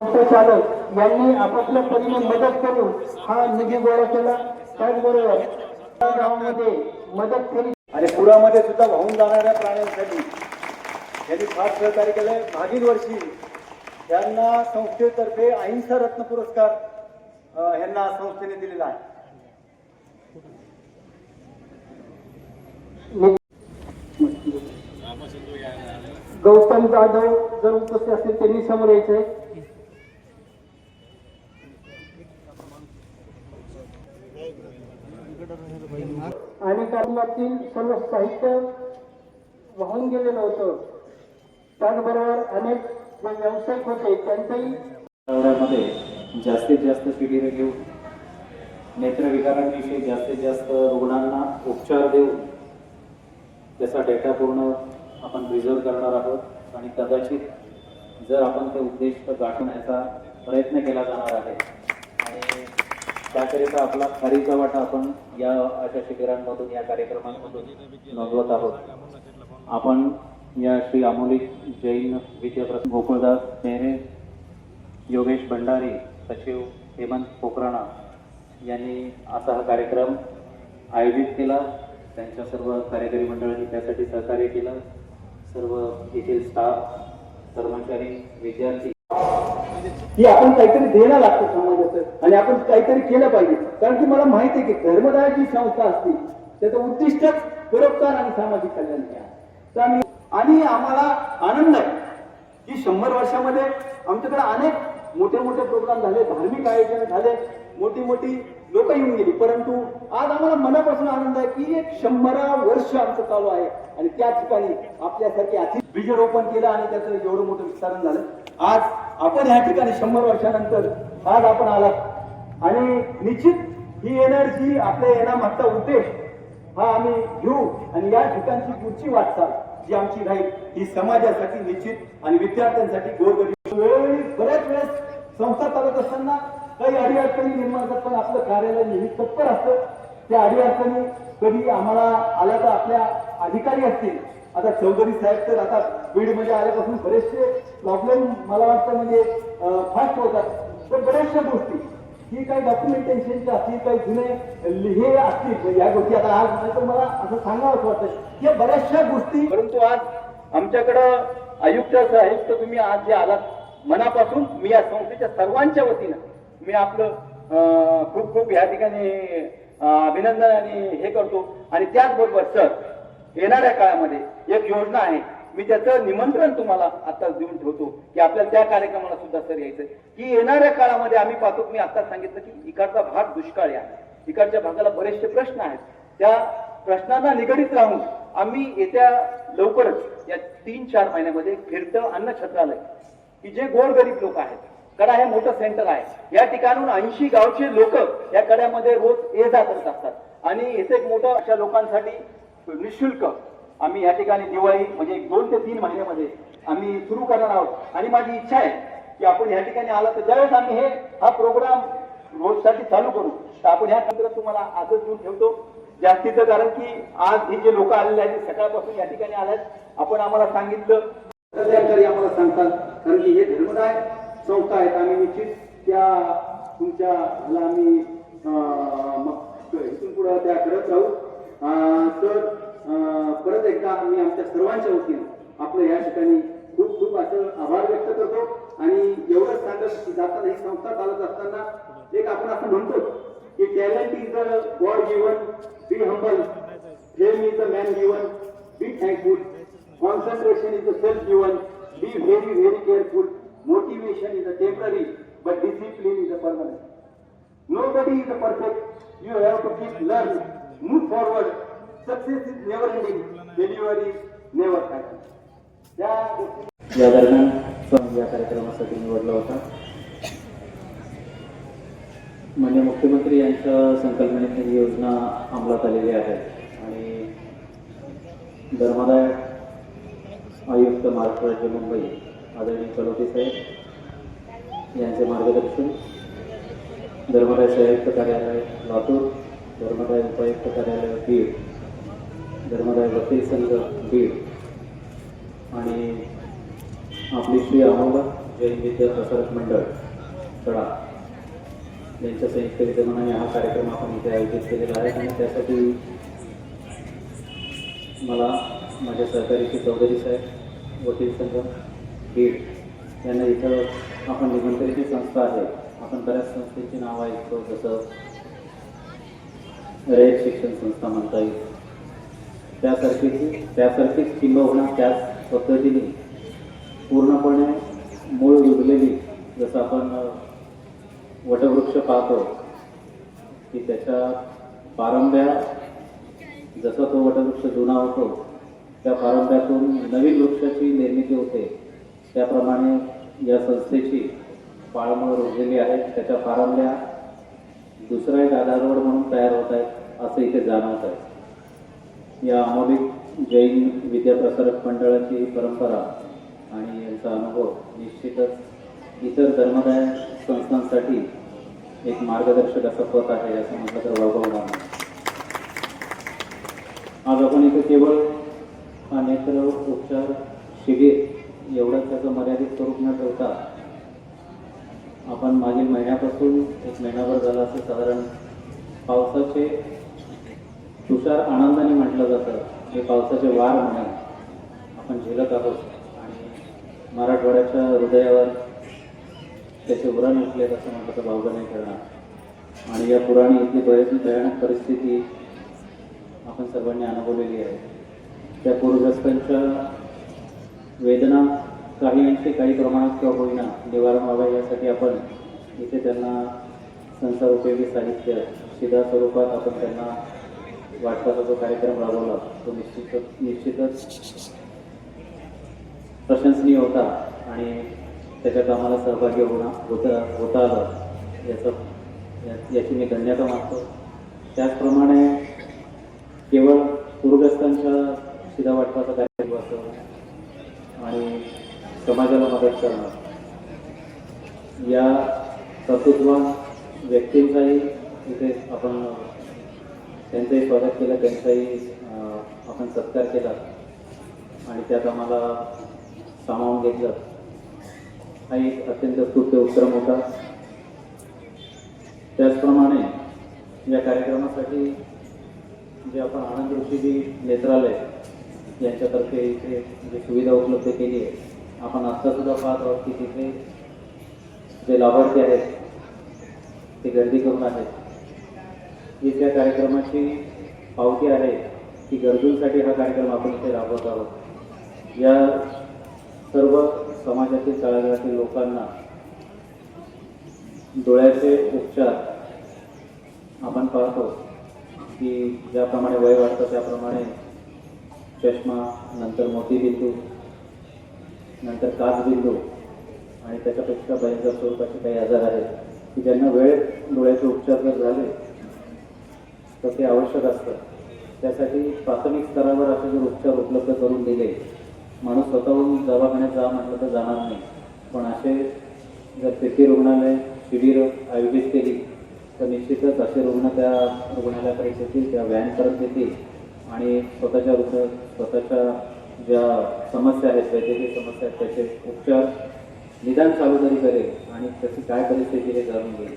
चालक यांनी आपापल्या परीने मदत करून हा निधी गोळा केला. त्याचबरोबर गावामध्ये मदत केली. आणि पुरामध्ये सुद्धा वाहून जाणाऱ्या प्राण्यांसाठी यांनी फार सहकार्य केलंय मागील वर्षी यांना संस्थेतर्फे अहिंसा रत्न पुरस्कार अ, ह्यांना संस्थेने दिलेला आहे. गौतम जाधव जर उपस्थित असतील त्यांनी समोर यायचंय. आणि कार्यातील सर्व साहित्य वाहून गेलेलं होतं. त्याचबरोबर अनेक जे व्यावसायिक होते त्यांचंही जास्तीत जास्त शिबिरं घेऊन नेत्रविकारांविषयी जास्तीत जास्त रुग्णांना उपचार देऊन त्याचा डेटा पूर्ण आपण प्रिझर्व करणार आहोत. आणि कदाचित जर आपण ते उद्दिष्ट गाठवण्याचा प्रयत्न केला जाणार आहे आणि त्याकरिता आपला खारीचा वाटा आपण या अशा शिबिरांमधून या कार्यक्रमांमधून नोंदवत आहोत. आपण या श्री अमोली जैन विद्याप्रसाद गोकुळदास मेहरे योगेश भंडारी सचिव हेमंत पोकराणा यांनी असा हा कार्यक्रम आयोजित केला. त्यांच्या सर्व कार्यकारी मंडळांनी त्यासाठी सहकार्य केलं. सर्व येथील स्टाफ कर्मचारी विद्यार्थी की आपण काहीतरी देणं लागतं समाजाचं आणि आपण काहीतरी केलं पाहिजे. कारण की मला माहिती आहे की धर्मदाय जी संस्था असते त्याचं उद्दिष्टच परोपकार आणि सामाजिक कल्याण आहे. तर आम्ही आणि आम्हाला आनंद आहे की शंभर वर्षामध्ये आमच्याकडे अनेक मोठे मोठे प्रोग्राम झाले धार्मिक आयोजन झाले मोठी मोठी लोक येऊन गेली. परंतु आज आम्हाला मनापासून आनंद आहे की एक शंभरा वर्ष आमचं चालू आहे. आणि त्या ठिकाणी आपल्यासारखे अति बीजरोपण केलं आणि त्याचं एवढं मोठं विस्तारण झालं. आज आपण या ठिकाणी शंभर वर्षानंतर आज आपण आलात. आणि निश्चित ही एनर्जी आपल्या येण्यामागचा उद्देश हा आम्ही घेऊ आणि या ठिकाणची पुढची वाटचाल जी आमची राहील ही समाजासाठी निश्चित आणि विद्यार्थ्यांसाठी गोरगरीब. वेळोवेळी बऱ्याच वेळेस संस्था चालत असताना काही अडीअडचणी निर्माण होतात पण आपलं कार्यालय नेहमी तत्पर असतं. त्या अडीअडचणी कधी आम्हाला आल्या तर आपल्या अधिकारी असतील आता चौधरी साहेब तर आता बीडमध्ये आल्यापासून बरेचसे प्रॉब्लेम मला वाटतं म्हणजे फास्ट होतात. तर बऱ्याचशा गोष्टी ही काही डॉक्युमेंटेशनच्या असतील काही जुने हे असतील म्हणजे या गोष्टी आता आज नाही तर मला असं सांगावंच वाटतं. या बऱ्याचशा गोष्टी परंतु आज आमच्याकडं आयुक्त आयुक्त तुम्ही आज जे आलात मनापासून मी या संस्थेच्या सर्वांच्या वतीनं मी आपलं खूप खूप या ठिकाणी अभिनंदन आणि हे करतो. आणि त्याचबरोबर सर येणाऱ्या काळामध्ये एक योजना आहे. मी त्याचं निमंत्रण तुम्हाला आता देऊन ठेवतो की आपल्याला त्या कार्यक्रमाला सुद्धा सर यायचं की येणाऱ्या काळामध्ये आम्ही पाहतो मी आता सांगितलं की इकडचा भाग दुष्काळी आहे. इकडच्या भागाला बरेचसे प्रश्न आहेत. त्या प्रश्नांना निगडीत राहून आम्ही येत्या लवकरच या तीन चार महिन्यामध्ये फिरतं अन्न छत्रालय. की जे गोरगरीब लोक आहेत कडा हे मोठं सेंटर आहे. या ठिकाणून ऐंशी गावचे लोक या कड्यामध्ये रोज ये जा करत असतात. आणि इथे एक मोठं अशा लोकांसाठी निशुल्क आम्ही या ठिकाणी दिवाळी म्हणजे एक दोन ते तीन महिन्यामध्ये आम्ही सुरू करणार आहोत. आणि माझी इच्छा आहे की आपण या ठिकाणी आला तर ज्यावेळेस आम्ही हे हा प्रोग्राम रोजसाठी चालू करू तर आपण ह्या तंत्र तुम्हाला आजच देऊन ठेवतो. जास्तीचं कारण की आज हे जे लोक आलेले आहेत सकाळपासून या ठिकाणी आल्यात आपण आम्हाला सांगितलं. तरी आम्हाला सांगतात कारण की हे धर्मदाय संस्था आहेत आम्ही निश्चित त्या तुमच्या आम्ही अं, मग इथून पुढे त्या परत मी आमच्या सर्वांच्या वतीनं आपलं या ठिकाणी खूप खूप असं आभार व्यक्त करतो. आणि एवढंच सांगत की जाताना ही संस्था चालत असताना एक आपण असं म्हणतो की talent is the god given be humble fame is the man given be thankful concentration is the self given be very very careful motivation is a temporary but discipline is a permanent nobody is a perfect you have to keep learn forward. Forward success is never ending delivery never final. या गोष्टी या दरम्यान स्वामी या कार्यक्रमासाठी निवडला होता. म्हणजे मुख्यमंत्री यांच्या संकल्पनेत ही योजना अंमलात आलेली आहे. आणि धर्मादाय आयुक्त महाराष्ट्र राज्य मुंबई आदरणीय कलोटी साहेब यांचे मार्गदर्शन धर्मदाय संयुक्त कार्यालय लातूर धर्मदाय उपायुक्त कार्यालय बीड धर्मदाय वकील संघ बीड आणि आपली श्री अमोल जैन विद्या प्रसारक मंडळ कडा यांच्या संयुक्त विद्यमानाने हा कार्यक्रम आपण इथे आयोजित केलेला आहे आणि त्यासाठी मला माझ्या सहकारीचे चौधरी साहेब वकील संघ बीड यांना इथं आपण निमंत्रित संस्था आहे. आपण बऱ्याच संस्थेची नावं ऐकतो जसं रयत शिक्षण संस्था म्हणता येईल. त्यासारखीच त्यासारखीच किंबहुना त्याच पद्धतीने पूर्णपणे मूळ रुजलेली जसं आपण वटवृक्ष पाहतो की त्याच्या पारंब्या जसा तो वटवृक्ष जुना होतो त्या पारंब्यातून नवीन वृक्षाची निर्मिती होते. त्याप्रमाणे या संस्थेची पाळमळ रुजलेली आहे. त्याच्या पारंब्या दुसरा एक आधारवड म्हणून तयार होत आहेत असं इथे जाणवत आहे. या अमोलिक जैन विद्याप्रसारक मंडळाची परंपरा आणि यांचा अनुभव निश्चितच इतर धर्मदाय संस्थांसाठी एक मार्गदर्शक असं पथ आहे असं म्हटलं तर वावगं आज आपण इथे केवळ हा नेत्र उपचार शिबिर एवढंच त्याचं मर्यादित स्वरूप न ठेवता आपण मागील महिन्यापासून एक महिनाभर झाला असं साधारण पावसाचे तुषार आनंदाने म्हटलं जातं हे पावसाचे वार म्हणून आपण झेलत आहोत. आणि मराठवाड्याच्या हृदयावर त्याचे उरण उठलेत असं म्हटलं तर भावगं नाही करणार. आणि या पुराणी इथली बरेच भयानक परिस्थिती आपण सर्वांनी अनुभवलेली आहे. त्या पूरग्रस्तांच्या वेदना काही अंशी काही प्रमाणात किंवा होईना निवारण व्हावा यासाठी आपण इथे त्यांना संसार उपयोगी साहित्य शिधा स्वरूपात आपण त्यांना वाटपाचा जो कार्यक्रम राबवला तो निश्चितच निश्चितच प्रशंसनीय होता आणि त्याच्यात आम्हाला सहभागी होणं होता होता आलं याचं याची मी धन्यता मागतो त्याचप्रमाणे केवळ पूरग्रस्तांच्या शिधा वाटपाचा कार्यक्रम असतो आणि समाजाला मदत करणं. या कर्तृत्वान व्यक्तींचाही इथे आपण त्यांचंही स्वागत केलं त्यांचाही आपण सत्कार केला आणि त्यात आम्हाला सामावून घेतलं. हा एक अत्यंत स्तुत्य उपक्रम होता. त्याचप्रमाणे या कार्यक्रमासाठी जे आपण आनंद ऋषीजी नेत्रालय यांच्यातर्फे इथे जी सुविधा उपलब्ध केली आहे आपण आत्ता सुद्धा पाहत आहोत की तिथे जे लाभार्थी आहेत ते गर्दी करून आहेत. ही त्या कार्यक्रमाची पावती आहे की गरजूंसाठी हा कार्यक्रम आपण इथे राबवत आहोत. या सर्व समाजातील तळागाळातील लोकांना डोळ्याचे उपचार आपण पाहतो की ज्याप्रमाणे वय वाढतं त्याप्रमाणे चष्मा नंतर मोतीबिंदू नंतर काचबिंदू आणि त्याच्यापेक्षा भयंकर स्वरूपाचे काही आजार आहेत की ज्यांना वेळ डोळ्याचे उपचार जर झाले तर ते आवश्यक असतं. त्यासाठी प्राथमिक स्तरावर असे जर उपचार उपलब्ध करून दिले माणूस स्वतःहून दवाखान्यात जा म्हटलं तर जाणार नाही. पण असे जर पेटी रुग्णालय शिबिरं आयोजित केली तर निश्चितच असे रुग्ण त्या रुग्णालयाकडे येतील त्या व्हॅन करत येतील आणि स्वतःच्या रुग्ण स्वतःच्या ज्या समस्या आहेत वैद्यकीय समस्या आहेत त्याचे उपचार निदान चालू तरी करेल आणि त्याची काय परिस्थिती हे जाणून घेईल.